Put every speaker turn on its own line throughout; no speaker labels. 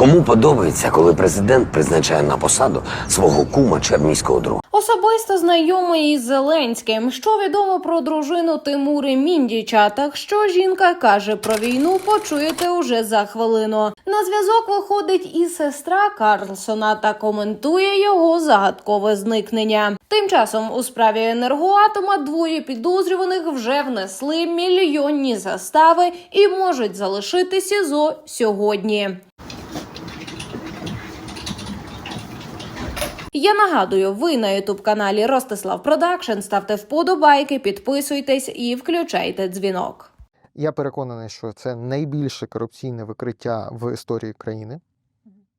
Кому подобається, коли президент призначає на посаду свого кума чи друга?
Особисто знайомий із Зеленським, що відомо про дружину Тимури Міндіча. Так що жінка каже про війну, почуєте уже за хвилину. На зв'язок виходить і сестра Карлсона та коментує його загадкове зникнення. Тим часом у справі енергоатома двоє підозрюваних вже внесли мільйонні застави і можуть залишити СІЗО сьогодні. Я нагадую, ви на ютуб каналі Ростислав Продакшн. Ставте вподобайки, підписуйтесь і включайте дзвінок.
Я переконаний, що це найбільше корупційне викриття в історії країни.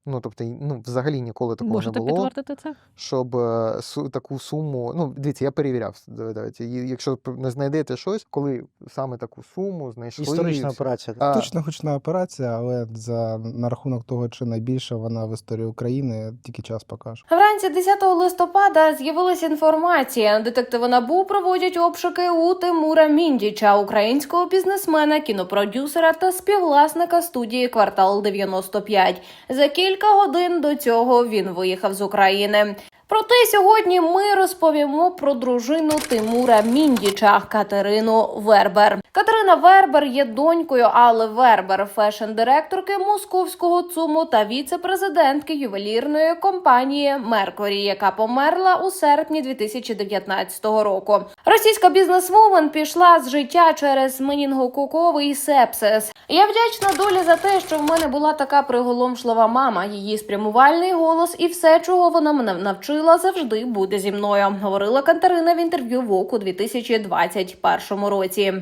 Ну, тобто, й- ну, взагалі ніколи такого
Можете
не було,
підтвердити це?
щоб е, су- таку суму. Ну, дивіться, я перевіряв. давай- давайте, Якщо не знайдете щось, коли саме таку суму знайшли.
Історична операція.
А,
Точно гучна операція, але за на рахунок того, чи найбільша вона в історії України, тільки час покаже.
Вранці 10 листопада з'явилася інформація. Детективи НАБУ проводять обшуки у Тимура Міндіча, українського бізнесмена, кінопродюсера та співвласника студії Квартал 95. За кілька годин до цього він виїхав з України. Проте сьогодні ми розповімо про дружину Тимура Міндіча Катерину Вербер. Катерина Вербер є донькою Алли Вербер, фешн-директорки московського ЦУМу та віце-президентки ювелірної компанії Меркурі, яка померла у серпні 2019 року. Російська бізнесвумен пішла з життя через менінгококовий сепсис. Я вдячна долі за те, що в мене була така приголомшлива мама. Її спрямувальний голос і все, чого вона мене навчила, завжди буде зі мною. Говорила Катерина в інтерв'ю Воку 2021 році.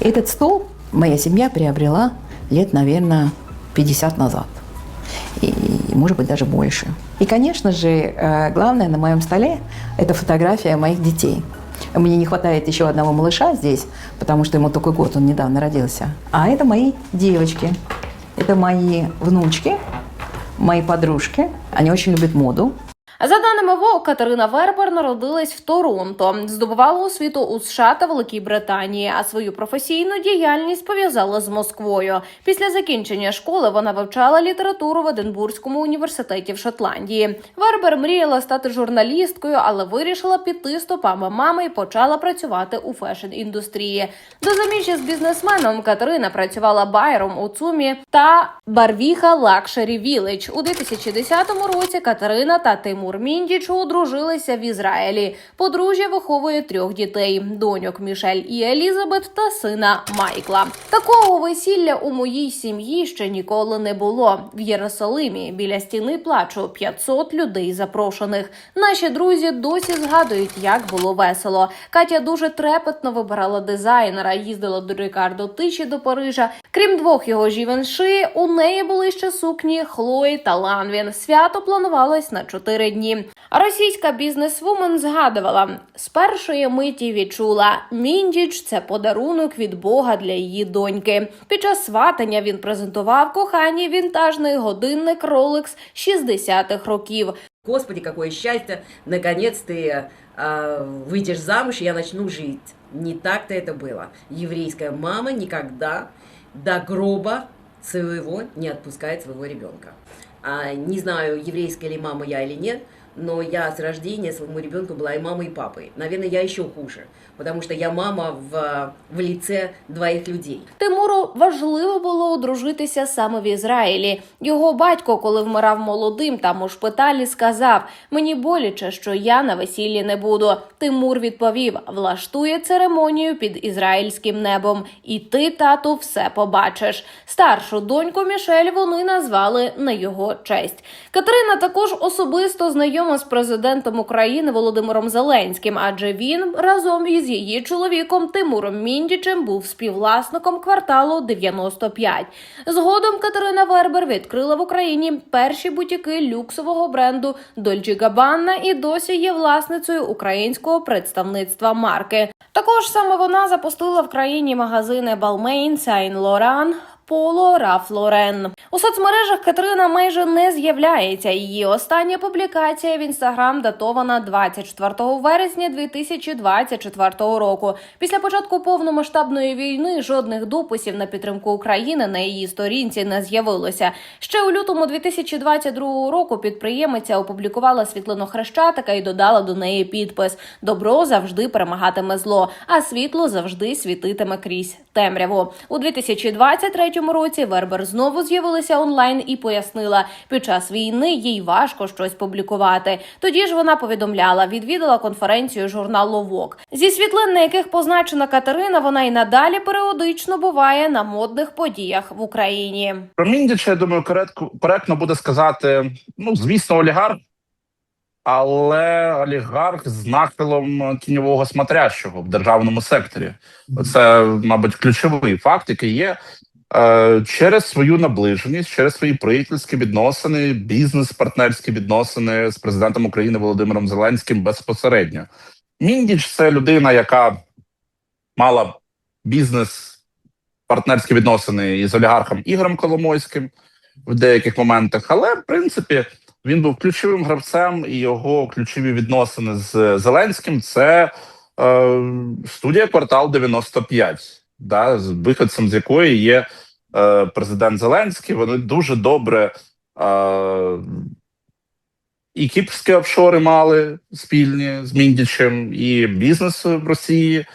Этот стол моя семья приобрела лет, наверное, 50 назад. И, может быть, даже больше. И, конечно же, э, главное на моем столе – это фотография моих детей. Мне не хватает еще одного малыша здесь, потому что ему только год, он недавно родился. А это мои девочки. Это мои внучки, мои подружки. Они очень любят моду.
За даними ВОК, Катерина Вербер народилась в Торонто, здобувала освіту у США та Великій Британії, а свою професійну діяльність пов'язала з Москвою. Після закінчення школи вона вивчала літературу в Единбурзькому університеті в Шотландії. Вербер мріяла стати журналісткою, але вирішила піти стопами мами і почала працювати у фешн-індустрії. До заміжжя з бізнесменом Катерина працювала байером у ЦУМі та Барвіха Лакшері Віледж. У 2010 році Катерина та Тимур Міндіч одружилися в Ізраїлі. Подружжя виховує трьох дітей: доньок Мішель і Елізабет та сина Майкла. Такого весілля у моїй сім'ї ще ніколи не було. В Єрусалимі біля стіни плачу 500 людей запрошених. Наші друзі досі згадують, як було весело. Катя дуже трепетно вибирала дизайнера, їздила до Рікардо Тиші до Парижа. Крім двох його жівенши, у неї були ще сукні Хлої та Ланвін. Свято планувалось на чотири дні. А російська бізнесвумен згадувала: з першої миті відчула Міндіч це подарунок від Бога для її доньки. Під час сватання він презентував коханій вінтажний годинник Rolex 60-х років.
Господи, какое счастье! Наконец ты а, выйдешь замуж, и я начну жить. Не так-то это было. Еврейская мама никогда до гроба своего не отпускает своего ребенка. А, не знаю, еврейская ли мама я или нет, но я с рождения своему ребенку была и мамой, и папой. Наверное, я еще хуже, потому что я мама в, в лице двоих людей.
Важливо було одружитися саме в Ізраїлі. Його батько, коли вмирав молодим там у шпиталі, сказав: мені боляче, що я на весіллі не буду. Тимур відповів: влаштує церемонію під ізраїльським небом, і ти, тату, все побачиш. Старшу доньку Мішель вони назвали на його честь. Катерина також особисто знайома з президентом України Володимиром Зеленським, адже він разом із її чоловіком Тимуром Міндічем був співвласником кварталу 95. Згодом Катерина Вербер відкрила в Україні перші бутіки люксового бренду Dolce Gabbana і досі є власницею українського представництва марки. Також саме вона запустила в країні магазини Balmain, Saint Laurent, Поло Раф Лорен. У соцмережах Катерина майже не з'являється. Її остання публікація в інстаграм датована 24 вересня 2024 року. Після початку повномасштабної війни жодних дописів на підтримку України на її сторінці не з'явилося. Ще у лютому 2022 року підприємиця опублікувала світлину хрещатика і додала до неї підпис: Добро завжди перемагатиме зло, а світло завжди світитиме крізь темряву. У 2023 році Вербер знову з'явилася онлайн і пояснила, під час війни їй важко щось публікувати. Тоді ж вона повідомляла, відвідала конференцію журналу Вок. Зі світлин, на яких позначена Катерина, вона й надалі періодично буває на модних подіях в Україні.
Про Міндіча, я думаю, коректно буде сказати: ну, звісно, олігарх, але олігарх з нахилом тіньового смотрящого в державному секторі. Це, мабуть, ключовий факт, який є. Е, Через свою наближеність, через свої приятельські відносини, бізнес-партнерські відносини з президентом України Володимиром Зеленським безпосередньо. Міндіч це людина, яка мала бізнес партнерські відносини із олігархом Ігорем Коломойським в деяких моментах, але в принципі він був ключовим гравцем, і його ключові відносини з Зеленським це е, студія Квартал 95, да, з виходцем з якої є е, президент Зеленський. Вони дуже добре. Е, і кіпрські офшори мали спільні з Міндічем, і бізнес в Росії.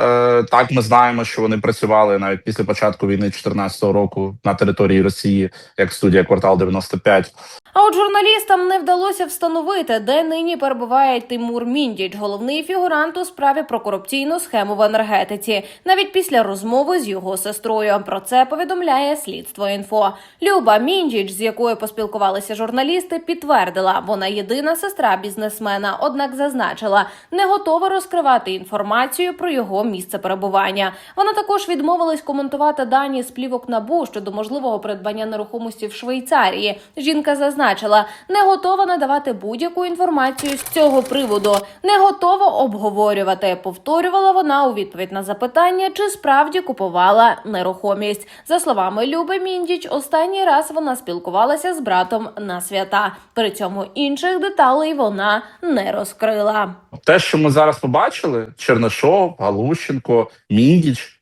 Е, так, ми знаємо, що вони працювали навіть після початку війни 2014 року на території Росії, як студія Квартал 95.
А от журналістам не вдалося встановити, де нині перебуває Тимур Міндіч, головний фігурант у справі про корупційну схему в енергетиці, навіть після розмови з його сестрою. Про це повідомляє слідство інфо. Люба Міндіч, з якою поспілкувалися журналісти, підтвердила, вона єдина сестра бізнесмена, однак зазначила, не готова розкривати інформацію про його місце перебування. Вона також відмовилась коментувати дані з плівок набу щодо можливого придбання нерухомості в Швейцарії. Жінка зазначила, не готова надавати будь-яку інформацію з цього приводу, не готова обговорювати. Повторювала вона у відповідь на запитання, чи справді купувала нерухомість. За словами Люби Міндіч, останній раз вона спілкувалася з братом на свята. При цьому інших деталей вона не розкрила.
Те, що ми зараз побачили: Чернишов, Галущенко, Міндіч,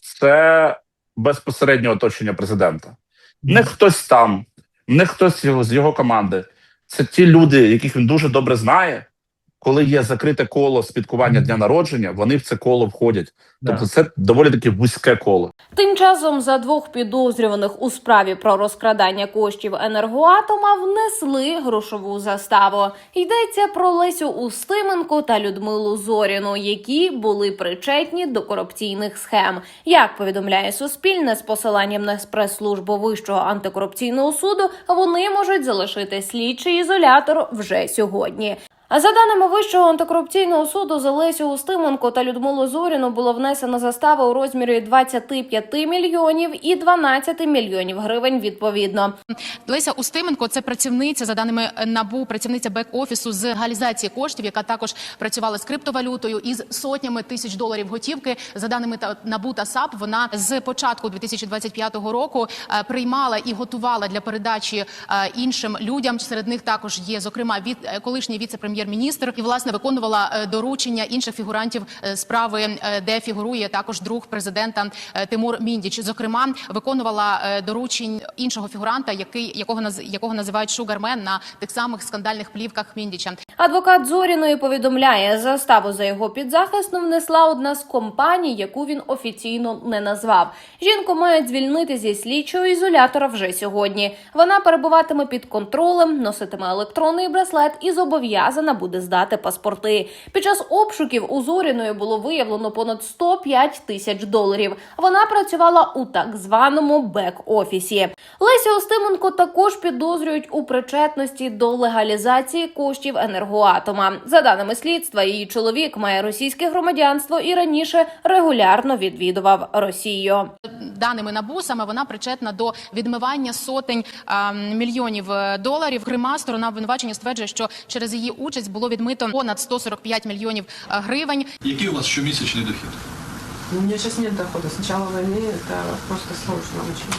це безпосереднє оточення президента. Не хтось там, не хтось з його команди. Це ті люди, яких він дуже добре знає. Коли є закрите коло спідкування дня народження, вони в це коло входять. Тобто, це доволі таки вузьке коло.
Тим часом за двох підозрюваних у справі про розкрадання коштів енергоатома внесли грошову заставу. Йдеться про Лесю Устименко та Людмилу Зоріну, які були причетні до корупційних схем. Як повідомляє Суспільне з посиланням на прес-службу Вищого антикорупційного суду, вони можуть залишити слідчий ізолятор вже сьогодні. За даними Вищого антикорупційного суду, за Лесю Устименко та Людмилу Зоріну було внесено застави у розмірі 25 мільйонів і 12 мільйонів гривень відповідно.
Леся Устименко це працівниця за даними набу, працівниця бек-офісу з реалізації коштів, яка також працювала з криптовалютою із сотнями тисяч доларів готівки. За даними набу та САП, вона з початку 2025 року е, приймала і готувала для передачі е, іншим людям. Серед них також є зокрема від е, колишній віце-прем'єр-міністр і власне виконувала е, доручення інших фігурантів е, справи, е, де фігурує також друг президента Тимур Міндіч. Зокрема, виконувала доручень іншого фігуранта, який якого якого називають Шугармен на тих самих скандальних плівках Міндіча.
Адвокат Зоріної повідомляє, заставу за його підзахисну внесла одна з компаній, яку він офіційно не назвав. Жінку мають звільнити зі слідчого ізолятора вже сьогодні. Вона перебуватиме під контролем, носитиме електронний браслет і зобов'язана буде здати паспорти. Під час обшуків у Зоріної було виявлено понад 105 тисяч доларів. Вона працювала у так званому бек-офісі. Лесю Остименко також підозрюють у причетності до легалізації коштів енергоатома. За даними слідства, її чоловік має російське громадянство і раніше регулярно відвідував Росію.
Даними НАБУ, саме вона причетна до відмивання сотень а, мільйонів е, доларів. Крима сторона обвинувачення стверджує, що через її участь було відмито понад 145 мільйонів е, гривень.
Який у вас щомісячний дохід? У мене зараз немає доходу. Спочатку війни це просто сложно очень.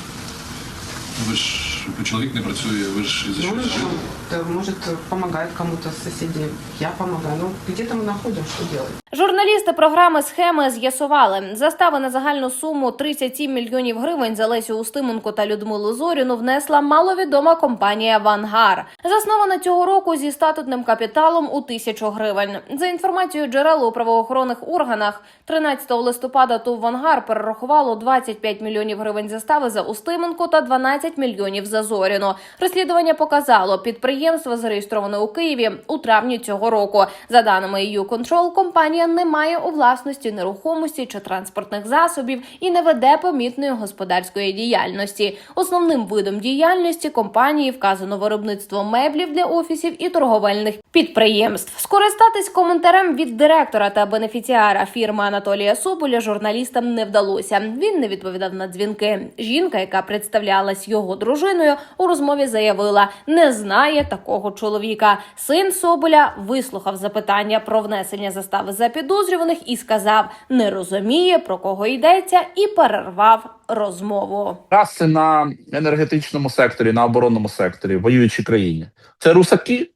Ви ж чоловік не працює, ви ж за
Ну,
чогось жили.
Это, может, помогает кому-то с соседей. Я помогаю. Ну, где-то мы находим, что делать.
Журналісти програми схеми з'ясували, застави на загальну суму 37 мільйонів гривень за Лесю Устименко та Людмилу Зоріну внесла маловідома компанія Вангар, заснована цього року зі статутним капіталом у тисячу гривень. За інформацією джерел у правоохоронних органах, 13 листопада ТУВ Вангар перерахувало 25 мільйонів гривень застави за Устименко та 12 мільйонів за Зоріну. Розслідування показало, підприємство зареєстроване у Києві у травні цього року. За даними EU Control, компанія не має у власності нерухомості чи транспортних засобів і не веде помітної господарської діяльності. Основним видом діяльності компанії вказано виробництво меблів для офісів і торговельних підприємств. Скористатись коментарем від директора та бенефіціара фірми Анатолія Соболя журналістам не вдалося. Він не відповідав на дзвінки. Жінка, яка представлялась його дружиною, у розмові заявила, не знає такого чоловіка. Син Соболя вислухав запитання про внесення застави за підозрюваних і сказав, не розуміє про кого йдеться, і перервав розмову.
Траси на енергетичному секторі, на оборонному секторі, воюючій країні. Це русаки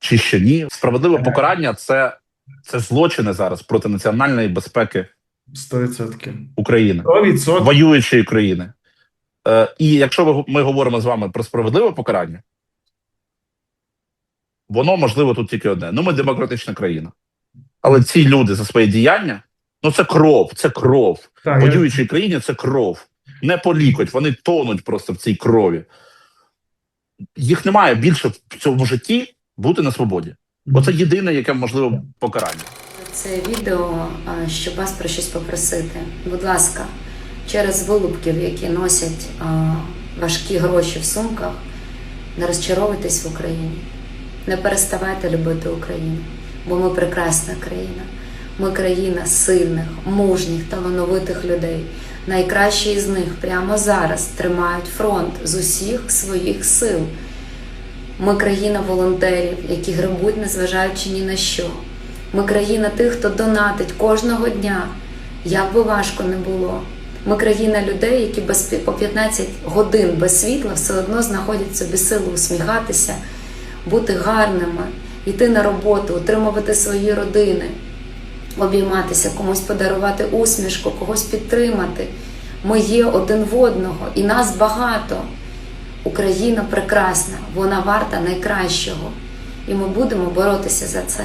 чи ще ні? Справедливе покарання це, це злочини зараз проти національної безпеки
100%.
України,
100%.
воюючої країни. Е, і якщо ми говоримо з вами про справедливе покарання, воно можливо тут тільки одне. Ну, ми демократична країна. Але ці люди за своє діяння, ну це кров, це кров. В воюючій країні це кров. Не полікоть, вони тонуть просто в цій крові. Їх немає більше в цьому житті бути на свободі. Бо це єдине, яке можливо покарання.
Це відео, щоб вас про щось попросити. Будь ласка, через вилупків, які носять важкі гроші в сумках, не розчаровуйтесь в Україні. Не переставайте любити Україну, бо ми прекрасна країна. Ми країна сильних, мужніх, талановитих людей. Найкращі із них прямо зараз тримають фронт з усіх своїх сил. Ми країна волонтерів, які гребуть, незважаючи ні на що. Ми країна тих, хто донатить кожного дня, як би важко не було. Ми країна людей, які без по 15 годин без світла все одно знаходять собі силу усміхатися, бути гарними, йти на роботу, утримувати свої родини, обійматися, комусь подарувати усмішку, когось підтримати. Ми є один в одного, і нас багато. Україна прекрасна, вона варта найкращого. І ми будемо боротися за це.